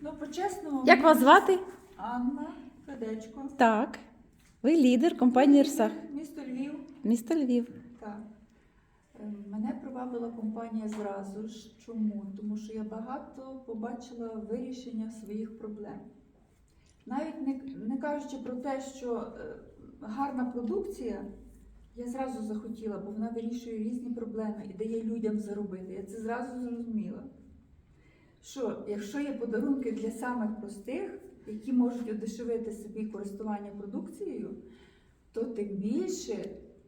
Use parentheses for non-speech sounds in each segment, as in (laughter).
Ну, по-чесному, Як вас звати? Анна Федечко. Так. Ви лідер компанії Ірсах. Місто Львів. Місто Львів. Так. Е, Мене привабила компанія зразу ж. Чому? Тому що я багато побачила вирішення своїх проблем. Навіть не, не кажучи про те, що е, гарна продукція, я зразу захотіла, бо вона вирішує різні проблеми і дає людям заробити. Я це зразу зрозуміла. Що якщо є подарунки для самих простих, які можуть удешевити собі користування продукцією, то тим більше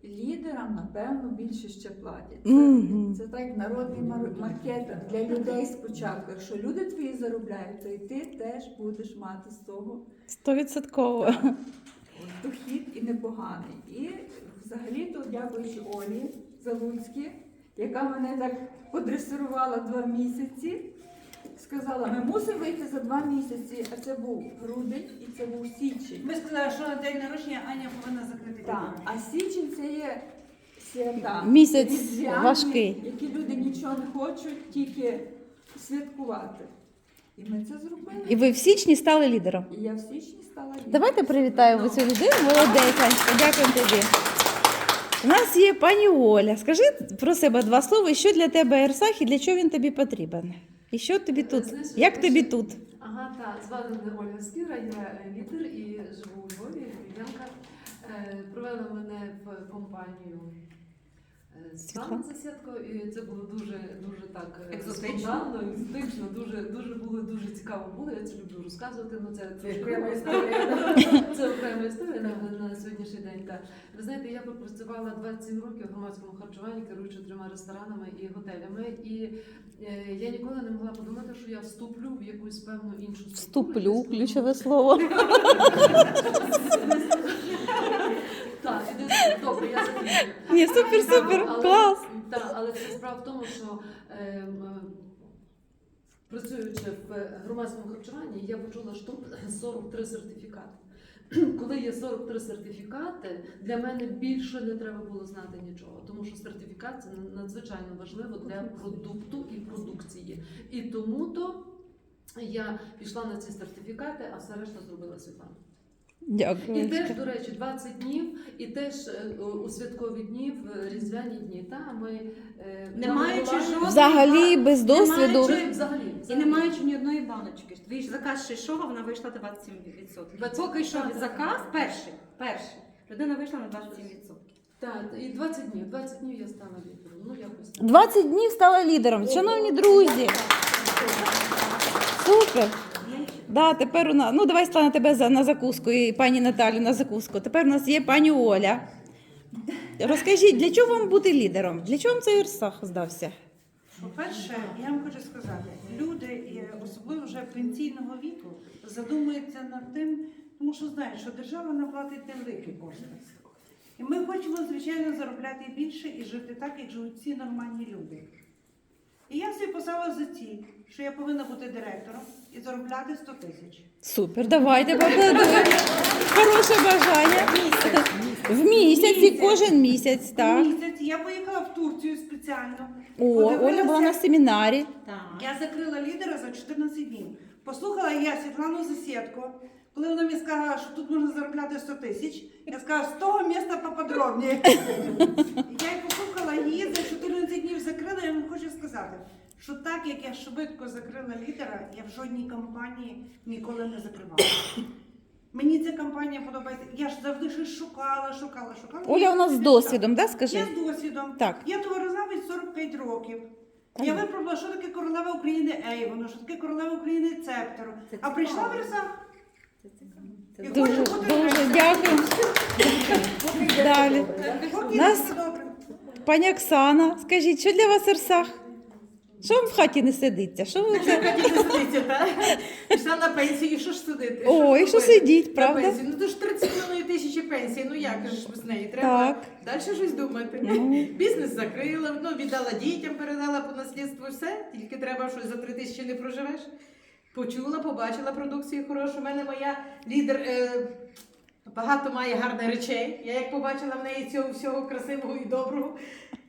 лідерам, напевно, більше ще платять. Це, Мгм. це так народний мар- маркетинг для людей спочатку. Якщо люди твої заробляють, то і ти теж будеш мати з того Стовідсотково. дохід і непоганий. І взагалі-то дякуючи Олі Залуцькій, яка мене так подресирувала два місяці. Сказала, ми мусимо вийти за два місяці, а це був грудень і це був січень. Ми сказали, що на день народження Аня повинна закрити Так, а січень це є свята. Місяць різдвяні, важкий. Які люди нічого не хочуть, тільки святкувати. І ми це зробили. І ви в січні стали лідером. І я в січні стала лідером. Давайте привітаємо цю людину. Молодець, Анечка, дякуємо тобі. У нас є пані Оля. Скажи про себе два слова, що для тебе Ерсах і для чого він тобі потрібен? І що тобі тут? Знаєш, Як тобі що... тут? Ага, так, звати мене Ольга Скіра, я е, лідер і живу у Львові, львів'янка. Е, Провела мене в компанію Світлана Засідко, і це було дуже, дуже так е, Екзотично. екзотично, дуже, дуже було дуже цікаво було. Я це люблю розказувати. Ну це Це окрема історія. (laughs) Це окрема історія на, на сьогоднішній день. Так. Ви знаєте, я пропрацювала 27 років в громадському харчуванні, керуючи трьома ресторанами і готелями. І е, я ніколи не могла подумати, що я вступлю в якусь певну іншу структуру. Вступлю, ключове слово. (laughs) Так, іди, добре, я закінчую. Ні, супер, супер, Але- клас. Так, але це справа в тому, що ем, е, працюючи в громадському харчуванні, я почула, тут (clears throat) 43 сертифікати. (clears throat) Коли є 43 сертифікати, для мене більше не треба було знати нічого, тому що сертифікат це надзвичайно важливо для продукту і продукції. І тому то я пішла на ці сертифікати, а все решта зробила Світлана. Дякую. І теж, до речі, 20 днів, і теж е, у святкові дні, в різдвяні дні. Та ми е, Не маючи Миколаїв- жодного- Взагалі без Не досвіду. маючи- взагалі, І взагалі. не маючи ні одної баночки. Твій заказ ще йшов, а вона вийшла 27%. 20%. Поки йшов Так, так. заказ, перший, перший. Людина вийшла на 27%. Так, і 20 днів. 20 днів я стала лідером. Ну якось так. 20 днів стала лідером. Шановні друзі, супер. Да, тепер у нас. Ну, давай стане тебе за на закуску і пані Наталю на закуску. Тепер у нас є пані Оля. Розкажіть, для чого вам бути лідером? Для чого вам цей Ірсах здався? По-перше, я вам хочу сказати, люди, особливо вже пенсійного віку, задумуються над тим, тому що знають, що держава наплатить невеликі кошти. І ми хочемо, звичайно, заробляти більше і жити так, як живуть всі нормальні люди. І я собі поставила за ціль, що я повинна бути директором і заробляти 100 тисяч. Супер, давайте поаплодуємо. Хороше бажання. В місяць і кожен місяць, так. Місяць я поїхала в Турцію спеціально. О, Оля була на семінарі. Я закрила лідера за 14 днів. Послухала я Світлану Засідко, коли вона мені сказала, що тут можна заробляти 100 тисяч. Я сказала, з того міста поподробніше. (laughs) я й послухала її за 14 днів закрила, я вам хочу сказати, що так як я швидко закрила лідера, я в жодній компанії ніколи не закривала. Мені ця компанія подобається. Я ж завжди щось шукала, шукала, шукала. Оля у нас з досвідом, да, Я з досвідом. Так. Я товарознавець 45 років. Я випробувала, що таке королева України Ейвону, що таке королева України Цептеру. А прийшла в Рисах. І Дуже, хочу бути дуже дякую. Далі. Поки Нас- добре. Пані Оксана, скажіть, що для вас Ірсах? Що вам в хаті не сидиться? Що ви це? Пішла на пенсію, і що ж сидити? О, і що сидіть, на правда? пенсію? Ну то ж 30,5 тисячі пенсії, ну як же ж без неї? Треба Так. далі щось думати. Ну. Бізнес закрила, ну віддала дітям, передала по наслідству, все. Тільки треба щось за 3 тисячі не проживеш. Почула, побачила продукцію хорошу. У мене моя лідер е, багато має гарних речей. Я як побачила в неї цього всього красивого і доброго.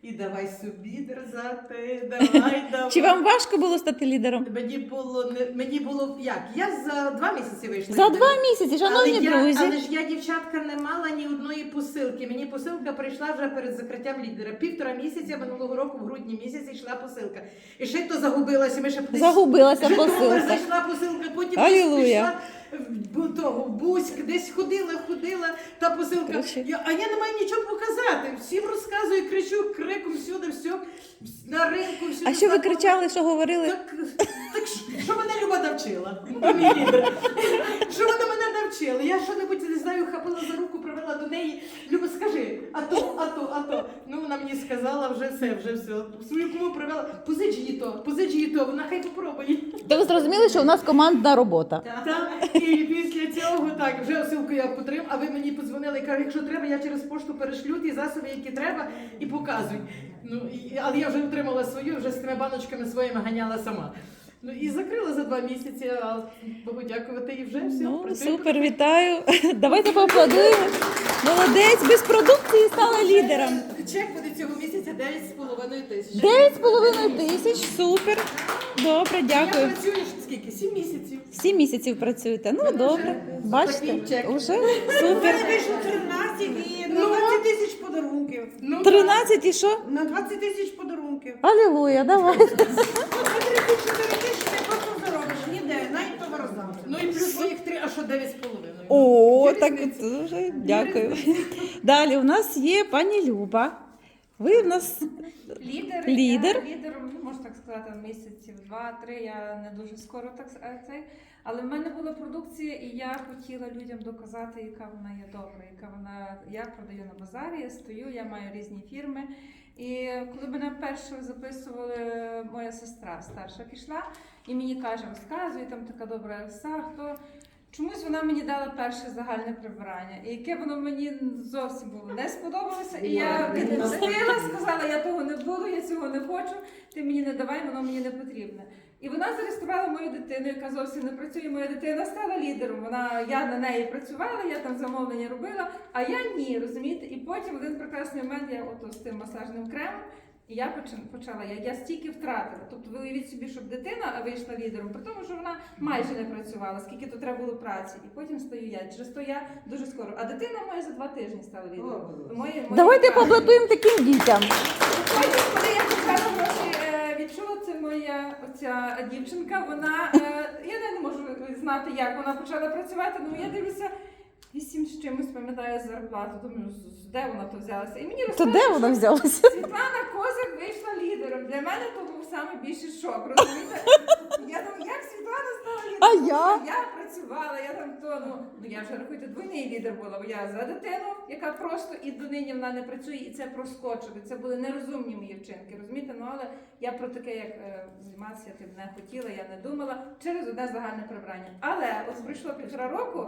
І давай собі дерзати, давай, (laughs) давай. Чи вам важко було стати лідером? Мені було не мені було як? Я за два місяці вийшла. За два місяці, шановні але я, друзі. але ж я, дівчатка, не мала ні одної посилки. Мені посилка прийшла вже перед закриттям лідера. Півтора місяця минулого року, в грудні місяці, йшла посилка. І ще то загубилася. Ми ще Загубилася Житомир посилка. зайшла посилка, потім Алілуя. бу- того, Буськ, десь ходила, ходила, та посилка. Я, а я не маю нічого показати. Всім розказую, кричу криком всюди, все, на ринку, всюди. А що ви кричали, що говорили? Так, так що- що мене Люба навчила? Що вона мене навчила? Я що-небудь, не знаю, хапила за руку, привела до неї. Люба, скажи, а то, а то, а то. Ну, вона мені сказала вже все, вже все. Свою кому привела, позич її то, позич її то, вона хай попробує. То ви зрозуміли, що у нас командна робота. Так, і після цього так, вже осилку я потрим, а ви мені подзвонили і кажуть, якщо треба, я через пошту перешлю ті засоби, які треба, і показуй. Ну, і, але я вже отримала свою, вже з тими баночками своїми ганяла сама. Ну і закрила за два місяці, а Богу дякувати, і вже все. Ну, працює. супер, вітаю. (laughs) Давайте поаплодуємо. Молодець, без продукції стала лідером. Чек буде цього місяця 9,5 тисяч. Дев'ять з половиною тисяч, супер. Добре, Я дякую. працюю ж скільки? Сім місяців. Сім місяців працюєте. Ну Мене добре. вже Бачите, чек. уже У супер. мене вийшло 13 і на Ну. 20 тисяч подарунків. Ну, 13 і що? На 20 тисяч подарунків. Алілуя, давайте. Ну, 34 тисячі ти просто заробиш ніде, навіть товарозавтра. Ну і плюс моїх три, а що 9,5? О, так дуже дякую. Далі у нас є пані Люба. Ви в нас Лідер, Лідер. Я лідером, ну, можна так сказати, місяців два-три. Я не дуже скоро так е, цей. Але в мене була продукція, і я хотіла людям доказати, яка вона є добра, яка вона я продаю на базарі, я стою, я маю різні фірми. І коли мене перше записували, моя сестра старша пішла і мені каже, розказує, там така добра хто. Чомусь вона мені дала перше загальне прибирання, і яке воно мені зовсім було не сподобалося. І я відпустила, сказала, я того не буду, я цього не хочу, ти мені не давай, воно мені не потрібне. І вона зареєструвала мою дитину, яка зовсім не працює. Моя дитина стала лідером. Вона я на неї працювала, я там замовлення робила, а я ні, розумієте? І потім один прекрасний момент я ото з тим масажним кремом. І я почала, я, я стільки втратила. Тобто ви уявіть собі, щоб дитина вийшла лідером, при тому, що вона майже не працювала, скільки то треба було праці. І потім стою я. Через то я дуже скоро. А дитина моя за два тижні стала лідером. Мої, мої давайте поаплодуємо таким дітям. Потім, коли я почала гроші е, відчула, це моя оця дівчинка. Вона е, я не можу знати, як вона почала працювати. Ну я дивлюся. Вісім з чимось пам'ятаю зарплату. Думаю, де вона то взялася? І мені То де що вона взялася? Світлана Козак вийшла лідером. Для мене то був найбільший шок. Розумієте? Я думаю, як Світлана стала лідером? А я? Я працювала, я там то, ну, ну я вже рахуйте, двойний лідер була. Бо я за дитину, яка просто і донині вона не працює, і це проскочило. Це були нерозумні мої вчинки. Розумієте? Ну але я про таке, як е, займатися тим не хотіла, я не думала через одне загальне прибрання. Але ось пройшло півтора року.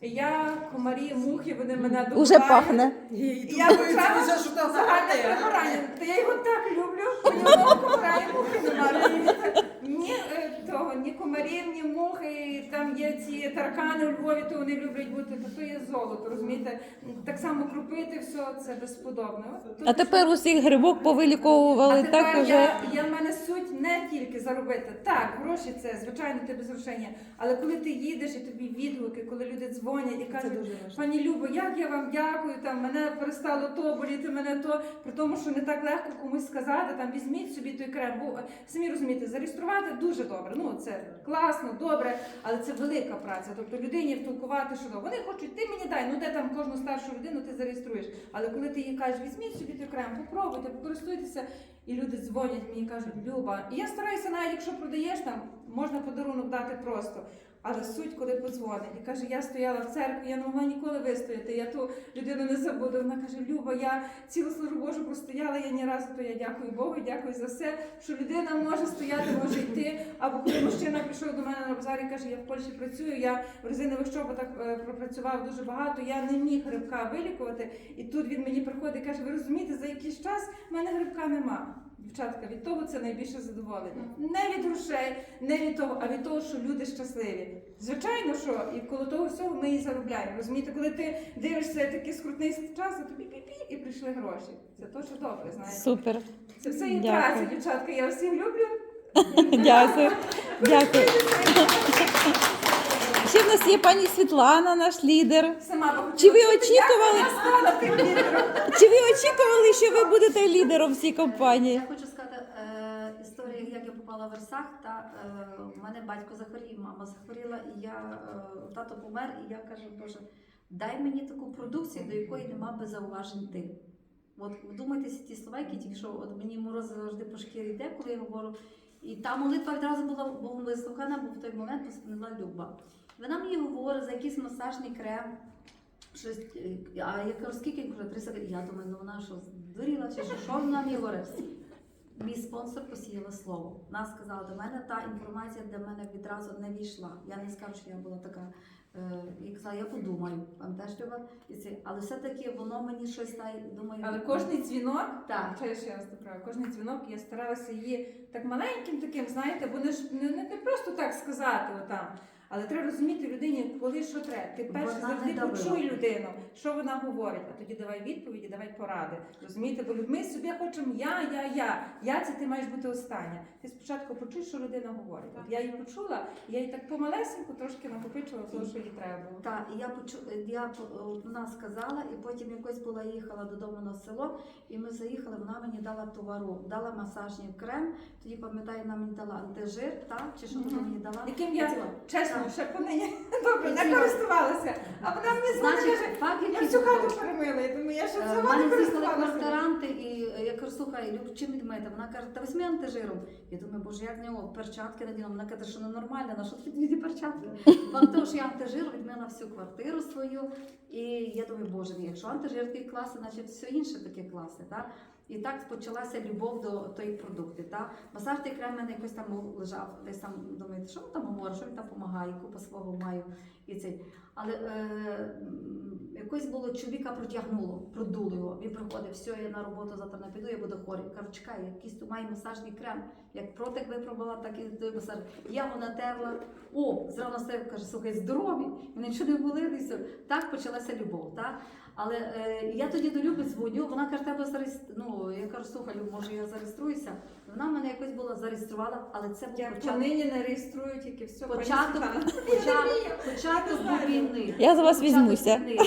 Я комарі, мухи, вони мене добувають. Уже пахне. І я почала загальне прибирання. Та я його так люблю. Мені одного комара і мухи немає. Ні е, того, ні комарів, ні мухи. Там є ці таркани у Львові, то вони люблять бути. То, то є золото, розумієте? Так само крупити все це безподобно. От тут А тепер усіх грибок повиліковували а так тепер уже. я, я в мене суть не тільки заробити. Так, гроші це звичайно ти без грошення. Але коли ти їдеш і тобі відгуки, коли люди дзвонять і кажуть, пані Любо, як я вам дякую, там мене перестало то боліти, мене то при тому, що не так легко комусь сказати, там візьміть собі той крем. Бо самі розумієте, зареєструвати дуже добре. Ну це класно, добре, але це велика праця. Тобто людині втолкувати, що ну, вони хочуть, ти мені дай, ну де там кожну старшу людину ти зареєструєш. Але коли ти їй кажеш, візьміть собі окремо, крем, попробуйте, покористуйтеся. І люди дзвонять мені кажуть, Люба. І я стараюся навіть, якщо продаєш там, можна подарунок дати просто. Але суть, коли подзвонить і каже, я стояла в церкві, я не могла ніколи вистояти. Я ту людину не забуду. Вона каже, Люба, я цілу службу Божу простояла, я ні разу, то я дякую Богу, дякую за все, що людина може стояти, може йти. Або коли мужчина прийшов до мене на базарі, каже, я в Польщі працюю, я в резинових чоботах е, пропрацював дуже багато, я не міг грибка вилікувати. І тут він мені приходить і каже, ви розумієте, за якийсь час в мене грибка нема. Дівчатка, від того це найбільше задоволення. Не від грошей, не від того, а від того, що люди щасливі. Звичайно, що і коло того всього ми і заробляємо. Розумієте, коли ти дивишся такий скрутний час, а тобі пі-пі, і прийшли гроші. Це дуже добре, знаєте. Супер. Це все Дякую. праця, дівчатка. Я всіх люблю. (laughs) Дякую. Дякую. Ще в нас є пані Світлана, наш лідер. Сама Чи ви очікували? Я стала тим лідером. Чи ви очікували, що ви будете лідером в цій компанії? Я хочу сказати е, історію, як я попала в Версах. Та е, у мене батько захворів, мама захворіла, і я е, тато помер, і я кажу, Боже, дай мені таку продукцію, до якої нема би зауважень ти. От вдумайтеся ті слова, які тільки що от мені мороз завжди по шкірі йде, коли я говорю. І та молитва відразу була була вислухана, бо в той момент поспинила Люба. Вона мені говорить за якийсь масажний крем. Щось, е, а я кажу, скільки? 300 Я думаю, ну вона що, здуріла чи що, що вона мені говорить? Мій спонсор посіяла слово. Вона сказала до мене, та інформація для мене відразу не війшла. Я не скажу, що я була така. Е, і казала, я подумаю, вам теж. І це, але все-таки воно мені щось та думаю. Але кожний дзвінок, Так. Це ще раз поправлю, кожний дзвінок я старалася її так маленьким таким, знаєте, бо не, не, не, не просто так сказати отам. Але треба розуміти людині, коли що треба. Ти перше Вона завжди почуй людину, що вона говорить, а тоді давай відповіді, давай поради. Розумієте, бо ми собі хочемо я, я, я. Я це ти маєш бути остання. Ти спочатку почуй, що людина говорить. От я її почула, я їй так помалесеньку трошки накопичувала того, що їй треба було. Так, і я почу, я е, вона сказала, і потім якось була їхала додому на село, і ми заїхали. Вона мені дала товару, дала масажний крем. Тоді пам'ятаю, вона мені дала антижир, так чи що вона мені дала? Яким я чесно, Так. ще по нині добре не користувалася. А вона мені знає, каже, я всю хату перемила. Я думаю, я ще Е, в сама мене не з'їхали користувалася. квартиранти, і е, я кажу, слухай, Люб, чим відмити? Вона каже, та візьми антижиром. Я думаю, боже, як в нього перчатки наділа. Вона каже, що ненормально, на що тобі ті перчатки? (laughs) Що я антижир відмила всю квартиру свою. І я думаю, боже якщо антижир такий класний, значить все інше таке класне. Так? І так почалася любов до тої продукти. Та? Масажний крем мене якось там лежав, десь там думаєте, що він там говорить, що він там допомагає, купа свого маю і цей. Але е, якось було чоловіка протягнуло, продуло його. Він приходить, все, я на роботу завтра не піду, я буду хворий. Кажу, чекай, якийсь тут має масажний крем. Як протик випробувала, так і той масаж. Я його натерла. О, зразу настав, каже, слухай, здорові, і нічого не все. Так почалася любов. Так? Але е, я тоді до Люби дзвоню, вона каже, тебе зареєструвати. Ну, я кажу, слухай, Люб, може я зареєструюся. Вона мене якось була зареєструвала, але це був початок. понині не реєструю тільки все. Початок, початок, початок був війни. Я за вас Початок візьмуся. Війни.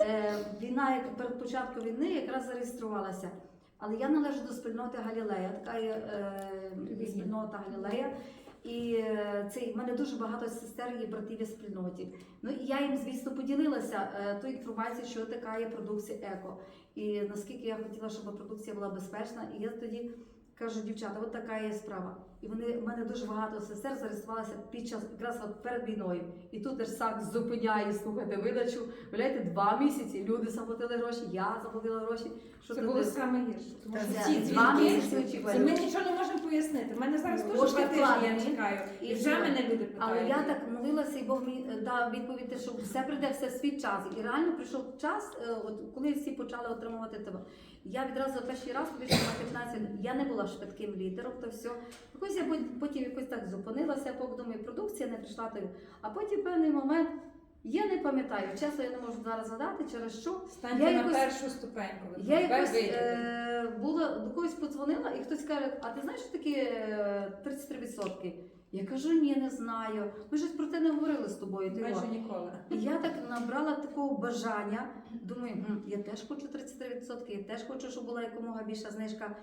Е, Війна, як перед початком війни, якраз зареєструвалася. Але я належу до спільноти Галілея, така є е, спільнота Галілея. І е, цей, в мене дуже багато сестер і братів є спільноті. Ну і я їм, звісно, поділилася ту інформацію, що така є продукція еко. І наскільки я хотіла, щоб продукція була безпечна. І я тоді кажу, дівчата, от така є справа. І вони в мене дуже багато сестер зареєструвалися під час якраз от перед війною. І тут Ерсак зупиняє, слухайте, видачу. Виявляєте, два місяці. Люди заплатили гроші, я заплатила гроші. Що Це було саме гірше. Тому що ці два місяці очікування. це ми нічого не можемо пояснити. У мене зараз теж два тижні я чекаю. І І вже мене люди питають. Але я так молилася, і Бог мені е, дав відповідь, що все прийде все свій час. І реально прийшов час, е, от коли всі почали отримувати тебе. Я відразу перший раз, тобі що на 15, я не була швидким лідером, то все. Якось я потім якось так зупинилася, поки думаю, продукція не прийшла. то- А потім певний момент, я не пам'ятаю, чесно, я не можу зараз згадати, через що. Станьте я на якось- першу ступеньку. Я якось е, була до когось подзвонила, і хтось каже: а ти знаєш, що таке е, 33%? Я кажу, ні, не знаю. Ми щось про те не говорили з тобою. Ти Майже ніколи. і я так набрала такого бажання. Думаю, я теж хочу 33%, я теж хочу, щоб була якомога більша знижка.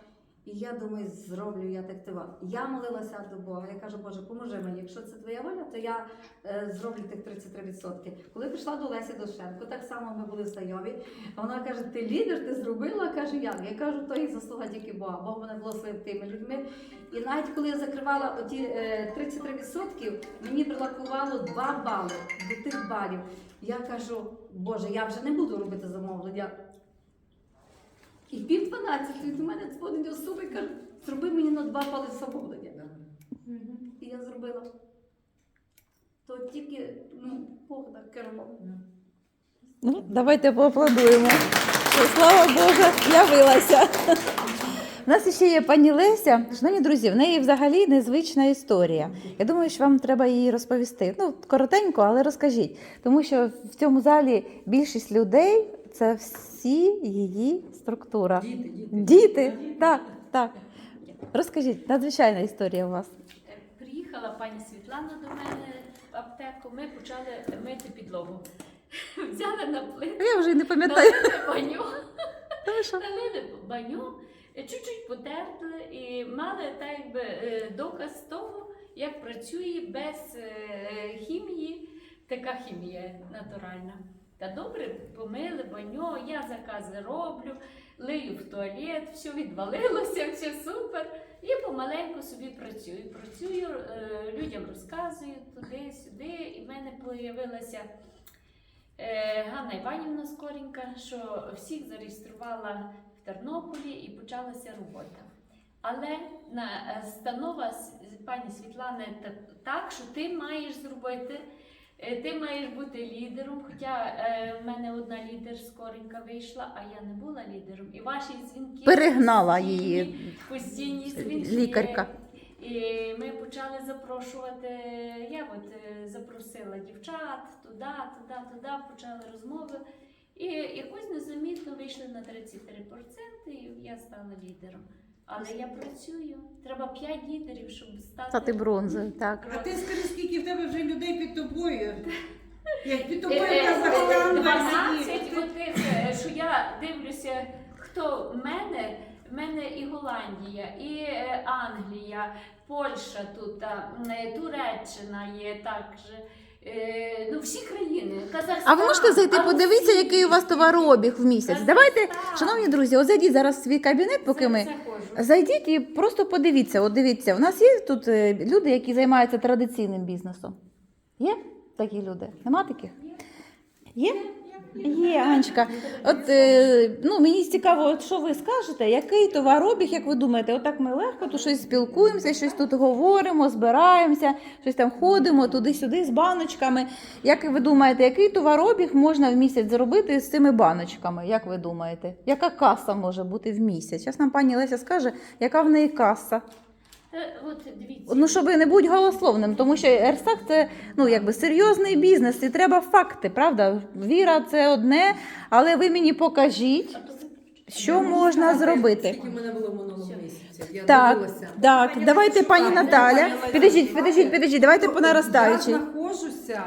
І я думаю, зроблю я так тива. Я молилася до Бога. Я кажу, Боже, поможи мені. Якщо це твоя воля, то я е, зроблю тих 33%. Коли прийшла до Лесі Дошенко, так само ми були знайомі. Вона каже: Ти лідер, ти зробила? Каже, як? Я кажу, то і заслуга тільки Бога. Бог мене благословив тими людьми. І навіть коли я закривала оті е, 33%, мені прилакувало 2 бали до тих балів. Я кажу, Боже, я вже не буду робити замовлення. І в пів дванадцятої до мене дзвонить особа і каже, зроби мені на два бали замовлення. І я зробила. То тільки ну, Бог так керував. Ну, давайте поаплодуємо. Слава Богу, явилася. У нас ще є пані Леся. Шановні друзі, в неї взагалі незвична історія. Я думаю, що вам треба її розповісти. Ну, коротенько, але розкажіть. Тому що в цьому залі більшість людей це всі її структура. Діти, діти. Діти, так, так. Розкажіть, надзвичайна історія у вас. Приїхала пані Світлана до мене в аптеку, ми почали мити підлогу. (laughs) Взяли на плиту, Я вже не пам'ятаю. налили баню, налили баню, е, чуть-чуть потерпли і мали так якби е, доказ того, як працює без е, хімії, така хімія натуральна. Та добре помили баню, я закази роблю, лию в туалет, все відвалилося, все супер. І помаленьку собі працюю. Працюю, е, людям розказую туди-сюди. І в мене з'явилася е, Ганна Іванівна Скоренька, що всіх зареєструвала в Тернополі і почалася робота. Але на е, станова с- пані Світлани так, що ти маєш зробити, е, ти маєш бути лідером. Хоча е, в мене одна лідер скоренька вийшла, а я не була лідером. І ваші дзвінки перегнала постійні, її постійні дзвінки. лікарка. І ми почали запрошувати. Я от е, запросила дівчат туди, туди, туди, почали розмови. І якось незамітно вийшли на 33%, і я стала лідером. Але я працюю. Треба 5 лідерів, щоб стати. стати бронзою. Так. А ти скажи, скільки в тебе вже людей під тобою? Як під тобою Е, е, Казахстан 12 отих, е, що я дивлюся, хто в мене. В мене і Голландія, і е, Англія, Польща тут, е, Туреччина є також. Е, Ну, всі країни. Казахстан. А ви можете зайти, Арусі. подивитися, який у вас товарообіг в місяць. Давайте, шановні друзі, от зайдіть зараз в свій кабінет, поки ми. це. Зайдіть і просто подивіться. От дивіться, у нас є тут е, люди, які займаються традиційним бізнесом. Є такі люди? Нема таких? Є? Є, Анечка. От е, ну, мені цікаво, от що ви скажете, який товаробіг, як ви думаєте, отак ми легко тут щось спілкуємося, щось тут говоримо, збираємося, щось там ходимо туди-сюди з баночками. Як ви думаєте, який товаробіг можна в місяць зробити з цими баночками? Як ви думаєте? Яка каса може бути в місяць? Зараз нам пані Леся скаже, яка в неї каса. От дивіться. Ну, щоб не бути голословним, тому що Ерсак це ну, якби серйозний бізнес, і треба факти, правда? Віра це одне, але ви мені покажіть, що можна зробити. Скільки в мене було в минулому? Я Так, дивилася. так, давайте, пані Наталя. Підождіть, підождіть, підождіть, давайте по Я знаходжуся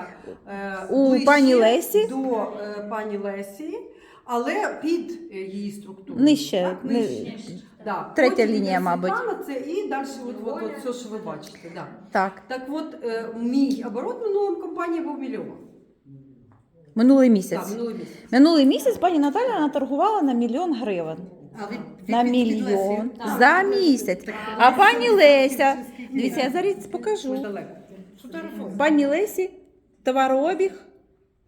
е, У ближче пані Лесі? до е, пані Лесі, але під е, її структуру. Нижче, Так, ни- нижче. Да. третя Потім лінія, мабуть. Світлана, Це і далі от, от, от, все, що ви бачите. Да. Так, Так от, е, мій оборот минулої компанії був мільйон. минулий Так, місяць. минулий місяць. Минулий місяць пані Наталя наторгувала на мільйон гривень. А від, від, На від- від мільйон Так. за місяць. А пані Леся, дивіться, я зараз Ми покажу. далеко. Пані Лесі, товарообіг.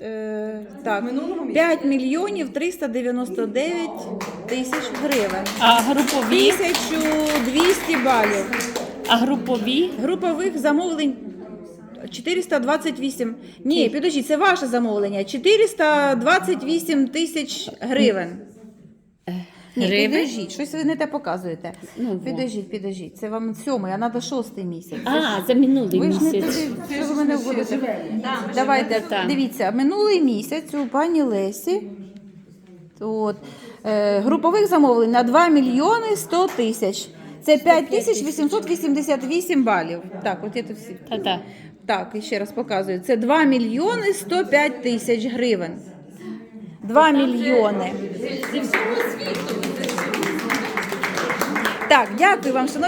Е, так, минулому місяці. 5 мільйонів 399 тисяч гривень. А групові, 1200 балів. а групові Групових замовлень 428. Ні, підожди, це ваше замовлення. 428 тисяч гривень. Ні, Гривень? підождіть, щось ви не те показуєте. Ну, во. Підождіть, підождіть. Це вам сьомий, а треба шостий місяць. а за минулий Ви ж не місяць. туди, що ви мене вводите. Давайте, Так. дивіться, минулий місяць у пані Лесі от, е, групових замовлень на 2 мільйони 100 тисяч. Це 5 тисяч 888 балів. Так, от я тут всі. Та-та. Так, і ще раз показую. Це 2 мільйони 105 тисяч гривень. 2 мільйони. Так, дякую вам, шановні.